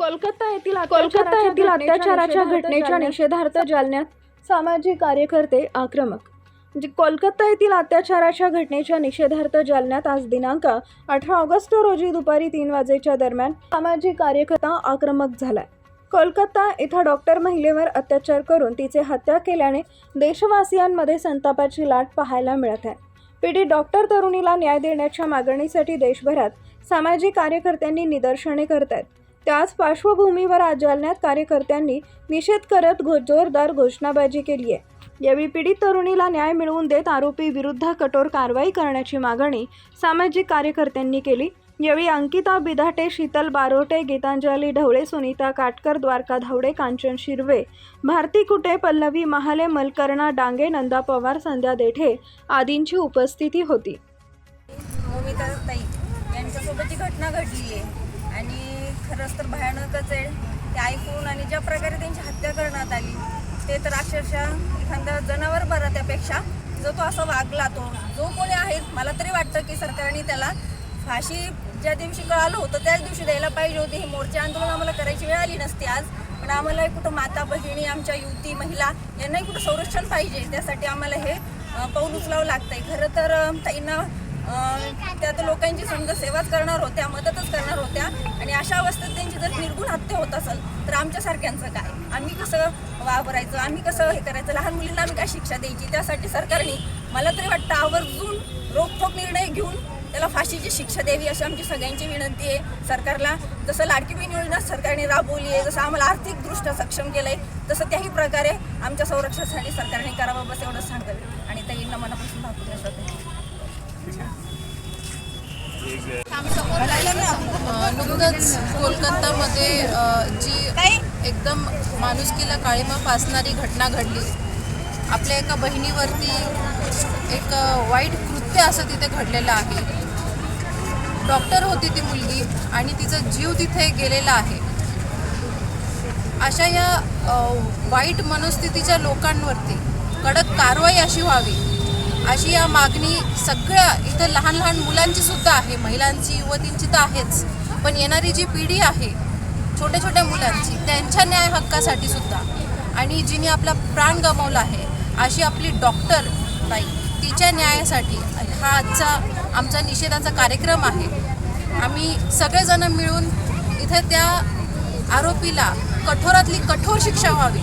कोलकाता येथील कोलकाता येथील अत्याचाराच्या घटनेच्या निषेधार्थ जालन्यात सामाजिक कार्यकर्ते आक्रमक. म्हणजे कोलकाता येथील अत्याचाराच्या घटनेच्या निषेधार्थ जालन्यात आज दिनांक अठरा ऑगस्ट रोजी दुपारी तीन वाजेच्या दरम्यान सामाजिक कार्यकर्ता आक्रमक झालाय. कोलकाता इथं डॉक्टर महिलेवर अत्याचार करून तिचे हत्या केल्याने देशवासियांमध्ये संतापाची लाट पाहायला मिळत आहे. पीडित डॉक्टर तरुणीला न्याय देण्याच्या मागणीसाठी देशभरात सामाजिक कार्यकर्त्यांनी निदर्शने करत आहेत त्याच पार्श्वभूमीवर आज जालन्यात कार्यकर्त्यांनी निषेध करत घो जोरदार घोषणाबाजी केली आहे. यावेळी पीडित तरुणीला न्याय मिळवून देत आरोपी विरुद्ध कठोर कारवाई करण्याची मागणी सामाजिक कार्यकर्त्यांनी केली. यावेळी अंकिता बिधाटे शीतल बारोटे गीतांजली ढवळे सुनीता काटकर द्वारका धावडे कांचन शिरवे भारती कुटे पल्लवी महाले मलकर्णा डांगे नंदा पवार संध्या देठे आदींची उपस्थिती होती. हो, यांच्यासोबत घटना घडली आहे. खरंच तर भयानकच आहे. ते ऐकून आणि ज्या प्रकारे त्यांची हत्या करण्यात आली ते तर अक्षरशः एखादा जनावर बरा त्यापेक्षा जो तो असा वागला तो जो कोणी आहे मला तरी वाटतं की सरकारने त्याला फाशी ज्या दिवशी कळालं होतं त्याच दिवशी द्यायला पाहिजे होती. हे मोर्चे आंदोलन आम्हाला करायची वेळ आली नसती आज. पण आम्हाला कुठं माता बहिणी आमच्या युवती महिला यांनाही कुठं संरक्षण पाहिजे त्यासाठी आम्हाला हे पाऊल उचलावं लागतंय. खरं तर त्यांना ताईंना त्यात त्या तर लोकांची समजा सेवाच करणार होत्या मदतच करणार होत्या आणि अशा अवस्थेत त्यांची जर निर्गुण हत्या होत असेल तर आमच्यासारख्यांचं काय? आम्ही कसं वापरायचं आम्ही कसं हे करायचं? लहान मुलींना आम्ही काय शिक्षा द्यायची? त्यासाठी सरकारने मला तरी वाटतं आवर्जून रोखोक निर्णय घेऊन त्याला फाशीची शिक्षा द्यावी अशी आमची सगळ्यांची विनंती आहे. सरकारला जसं लाडकी बहीण योजना सरकारने राबवली आहे जसं आम्हाला आर्थिकदृष्ट्या सक्षम केलं आहे तसं त्याही प्रकारे आमच्या संरक्षणासाठी सरकारने करावं बस एवढंच सांगावे आणि ताईंना मनापासून भागवण्यासाठी अ, नुकतंच कोलकातामध्ये जी एकदम माणुसकीला काळीमा फासणारी घटना घडली. आपल्या एका बहिणीवरती एक वाईट कृत्य असं तिथे घडलेलं आहे. डॉक्टर होती ती मुलगी आणि तिचा जीव तिथे गेलेला आहे. अशा या वाईट मनस्थितीच्या लोकांवरती कडक कारवाई अशी व्हावी. अशी या मागणी सगळ्या इथं लहान लहान मुलांची सुद्धा आहे. महिलांची युवतींची तर आहेच. पण येणारी जी पिढी आहे छोट्या छोट्या मुलांची त्यांच्या न्याय हक्कासाठी सुद्धा. आणि जिने आपला प्राण गमावला आहे अशी आपली डॉक्टर ताई तिच्या न्यायासाठी हा आजचा आमचा निषेधाचा कार्यक्रम आहे. आम्ही सगळेजण मिळून इथे त्या आरोपीला कठोरातली कठोर शिक्षा व्हावी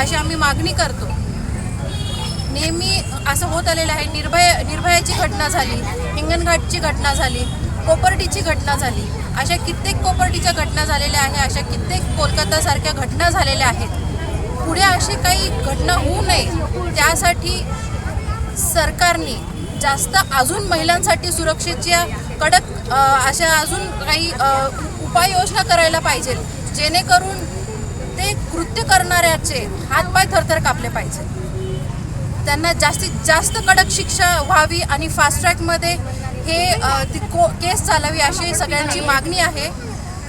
अशी आम्ही मागणी करतो. नेहमी असं होत आलेलं आहे. निर्भय निर्भयाची घटना झाली हिंगणघाटची घटना झाली कोपर्टीची घटना झाली. अशा कित्येक कोपर्टीच्या घटना झालेल्या आहे अशा कित्येक कोलकातासारख्या घटना झालेल्या आहेत. पुढे अशी काही घटना होऊ नये त्यासाठी सरकारने जास्त अजून महिलांसाठी सुरक्षेच्या कडक अशा अजून काही उपाययोजना करायला पाहिजे जेणेकरून ते कृत्य करणाऱ्याचे हातपाय थरथर कापले पाहिजे त्यांना जास्तीत जास्त कडक शिक्षा व्हावी आणि फास्ट ट्रॅकमध्ये हे ती को केस चालावी अशी सगळ्यांची मागणी आहे.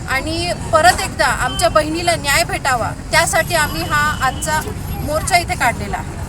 आणि परत एकदा आमच्या बहिणीला न्याय भेटावा त्यासाठी आम्ही हा आजचा मोर्चा इथे काढलेला आहे.